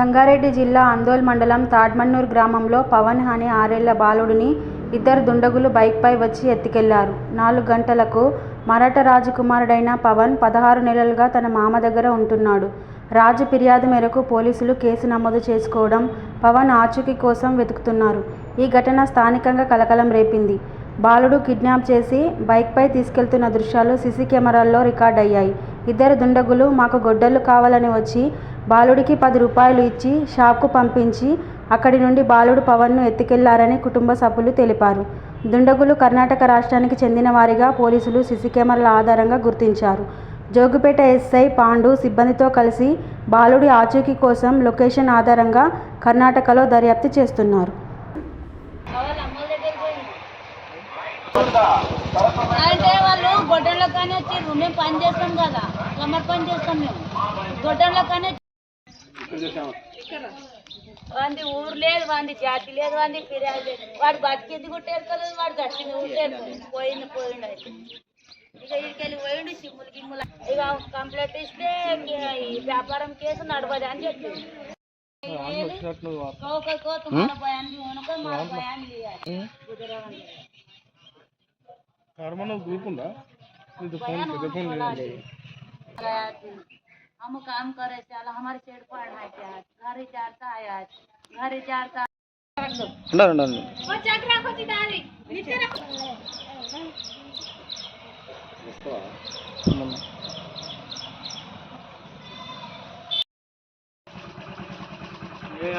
సంగారెడ్డి జిల్లా అందోల్ మండలం తాడ్మన్నూర్ గ్రామంలో పవన్ అనే ఆరేళ్ళ బాలుడిని ఇద్దరు దుండగులు బైక్పై వచ్చి ఎత్తుకెళ్ళారు. నాలుగు గంటలకు మరాఠా రాజకుమారుడైన పవన్ పదహారు నెలలుగా తన మామ దగ్గర ఉంటున్నాడు. రాజు ఫిర్యాదు మేరకు పోలీసులు కేసు నమోదు చేసుకోవడం, పవన్ ఆచూకీ కోసం వెతుకుతున్నారు. ఈ ఘటన స్థానికంగా కలకలం రేపింది. బాలుడు కిడ్నాప్ చేసి బైక్పై తీసుకెళ్తున్న దృశ్యాలు సీసీ కెమెరాల్లో రికార్డ్ అయ్యాయి ఇద్దరు దుండగులు మాకు గొడ్డళ్ళు కావాలని వచ్చి బాలుడికి పది రూపాయలు ఇచ్చి షాప్కు పంపించి అక్కడి నుండి బాలుడు పవన్ను ఎత్తుకెళ్ళారని కుటుంబ సభ్యులు తెలిపారు. దుండగులు కర్ణాటక రాష్ట్రానికి చెందిన వారిగా పోలీసులు సిసి కెమెరాల ఆధారంగా గుర్తించారు. జోగిపేట ఎస్ఐ పాండు సిబ్బందితో కలిసి బాలుడి ఆచూకీ కోసం లొకేషన్ ఆధారంగా కర్ణాటకలో దర్యాప్తు చేస్తున్నారు. అంటే వాళ్ళు గొడ్డళ్ళ కానీ వచ్చిర్రు మేము పని చేస్తాం కదా కమర్ పని చేస్తాం మేము. గొడ్డళ్ళ కానీ వాంది ఊరు లేదు వాంది జాతి లేదు వాంది ఫిర్యాదు లేదు. వాడు బతికింది కదా వాడు చచ్చింది గుట్టేరు పోయింది పోయిండు అయితే. ఇక ఇక్కడికి పోయిండు సిమ్ములు గిమ్ములు ఇక కంప్లైంట్ ఇస్తే ఈ వ్యాపారం కేసు నడవదు అని చెప్పి కోక కోత కార్మన్ గ్రూప్ ఉందా ఇది ఫోన్ बयान పెద్ద ఫోన్ बोला లేదు गया थी। हम काम करे चल हमारे सेठ पढ़ना है क्या घर ही चारता आया है घर ही चारता ఉండాలి ఉండాలి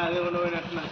అదే ఉండబోయినట్టున్నా